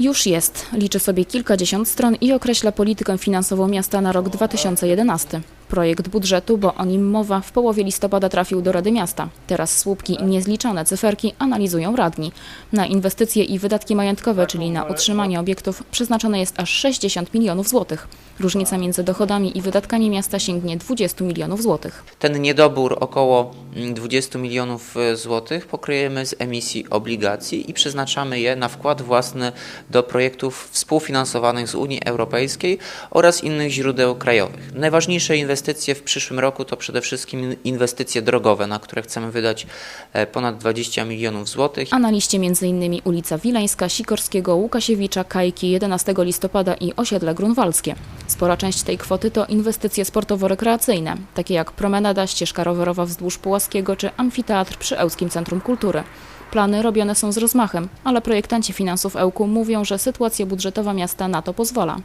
Już jest. Liczy sobie kilkadziesiąt stron i określa politykę finansową miasta na rok 2011. Projekt budżetu, bo o nim mowa, w połowie listopada trafił do Rady Miasta. Teraz słupki i niezliczone cyferki analizują radni. Na inwestycje i wydatki majątkowe, czyli na utrzymanie obiektów, przeznaczone jest aż 60 milionów złotych. Różnica między dochodami i wydatkami miasta sięgnie 20 milionów złotych. Ten niedobór około mm, 20 milionów e, złotych pokryjemy z emisji obligacji i przeznaczamy je na wkład własny do projektów współfinansowanych z Unii Europejskiej oraz innych źródeł krajowych. Najważniejsze inwestycje w przyszłym roku to przede wszystkim inwestycje drogowe, na które chcemy wydać e, ponad 20 milionów złotych. A na liście m.in. ulica Wileńska, Sikorskiego, Łukasiewicza, Kajki, 11 listopada i osiedle grunwaldzkie. Spora część tej kwoty to inwestycje sportowo-rekreacyjne, takie jak promenada, ścieżka rowerowa wzdłuż Pułaskiego czy amfiteatr przy Ełskim Centrum Kultury. Plany robione są z rozmachem, ale projektanci finansów Ełku mówią, że sytuacja budżetowa miasta na to pozwala.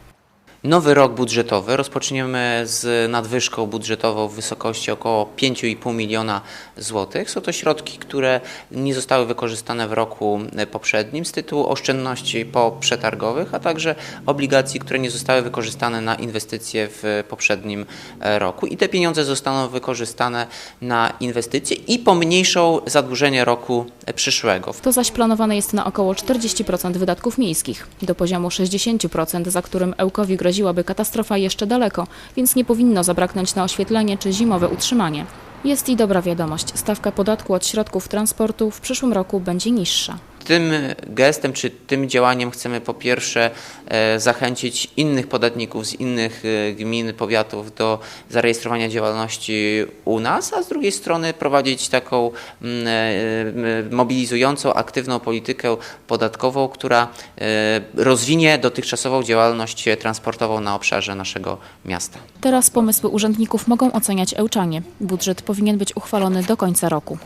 Nowy rok budżetowy rozpoczniemy z nadwyżką budżetową w wysokości około 5,5 miliona złotych. Są to środki, które nie zostały wykorzystane w roku poprzednim z tytułu oszczędności poprzetargowych, a także obligacji, które nie zostały wykorzystane na inwestycje w poprzednim roku. I te pieniądze zostaną wykorzystane na inwestycje i pomniejszą zadłużenie roku przyszłego. To zaś planowane jest na około 40% wydatków miejskich. Do poziomu 60%, za którym Ełkowi groziłaby katastrofa jeszcze daleko, więc nie powinno zabraknąć na oświetlenie czy zimowe utrzymanie. Jest i dobra wiadomość, stawka podatku od środków transportu w przyszłym roku będzie niższa. Tym gestem czy tym działaniem chcemy po pierwsze e, zachęcić innych podatników z innych e, gmin, powiatów do zarejestrowania działalności u nas, a z drugiej strony prowadzić taką mm, e, mobilizującą, aktywną politykę podatkową, która rozwinie dotychczasową działalność transportową na obszarze naszego miasta. Teraz pomysły urzędników mogą oceniać Ełczanie. Budżet powinien być uchwalony do końca roku.